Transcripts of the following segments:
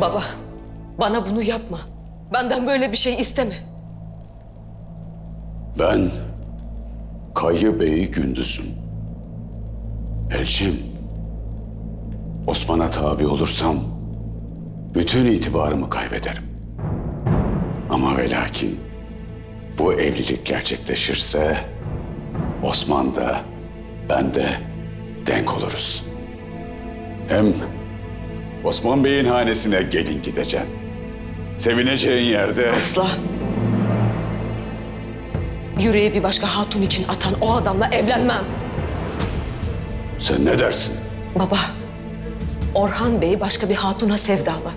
Baba, bana bunu yapma. Benden böyle bir şey isteme. Ben Kayı Bey'i gündüzüm. Elçim, Osman'a tabi olursam bütün itibarımı kaybederim. Ama ve lakin bu evlilik gerçekleşirse Osman da ben de denk oluruz. Hem Osman Bey'in hanesine gelin gideceksin. Sevineceğin yerde... Asla. Yüreği bir başka hatun için atan o adamla evlenmem. Sen ne dersin? Baba, Orhan Bey başka bir hatuna sevdalı.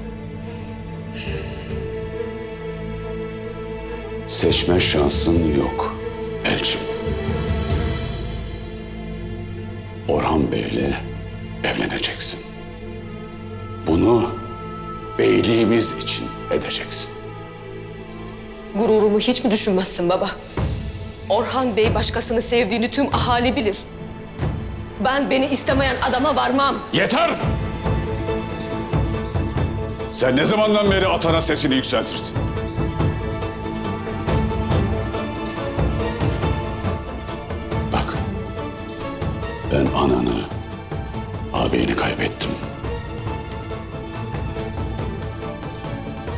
Seçme şansın yok Elçim. Orhan Bey'le evleneceksin. Bunu beyliğimiz için edeceksin. Gururumu hiç mi düşünmezsin baba? Orhan Bey başkasını sevdiğini tüm ahali bilir. Ben beni istemeyen adama varmam. Yeter! Sen ne zamandan beri atana sesini yükseltirsin? Bak, ben ananı, ağabeyini kaybettim.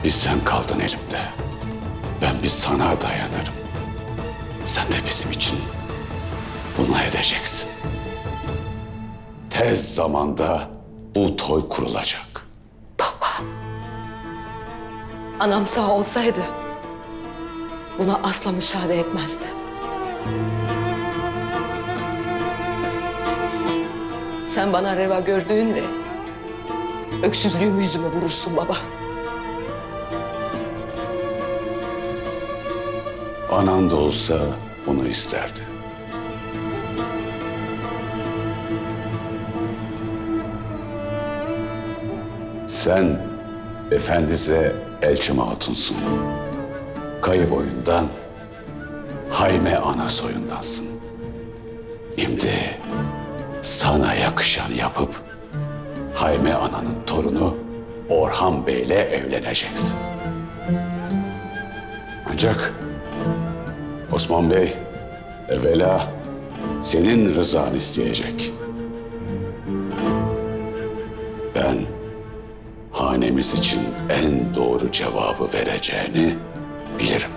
Bir sen kaldın elimde. Ben bir sana dayanırım. Sen de bizim için bunu edeceksin. Tez zamanda bu toy kurulacak. Anam sağ olsaydı buna asla müsaade etmezdi. Sen bana reva gördüğünde öksüzlüğümü yüzüme vurursun baba. Anan da olsa bunu isterdi. Sen efendize Elçim Hatun'sun. Kayı boyundan, Hayme ana soyundansın. Şimdi sana yakışan yapıp Hayme ananın torunu Orhan Bey'le evleneceksin. Ancak Osman Bey evvela senin rızan isteyecek. Ben hanemiz için en doğru cevabı vereceğini bilirim.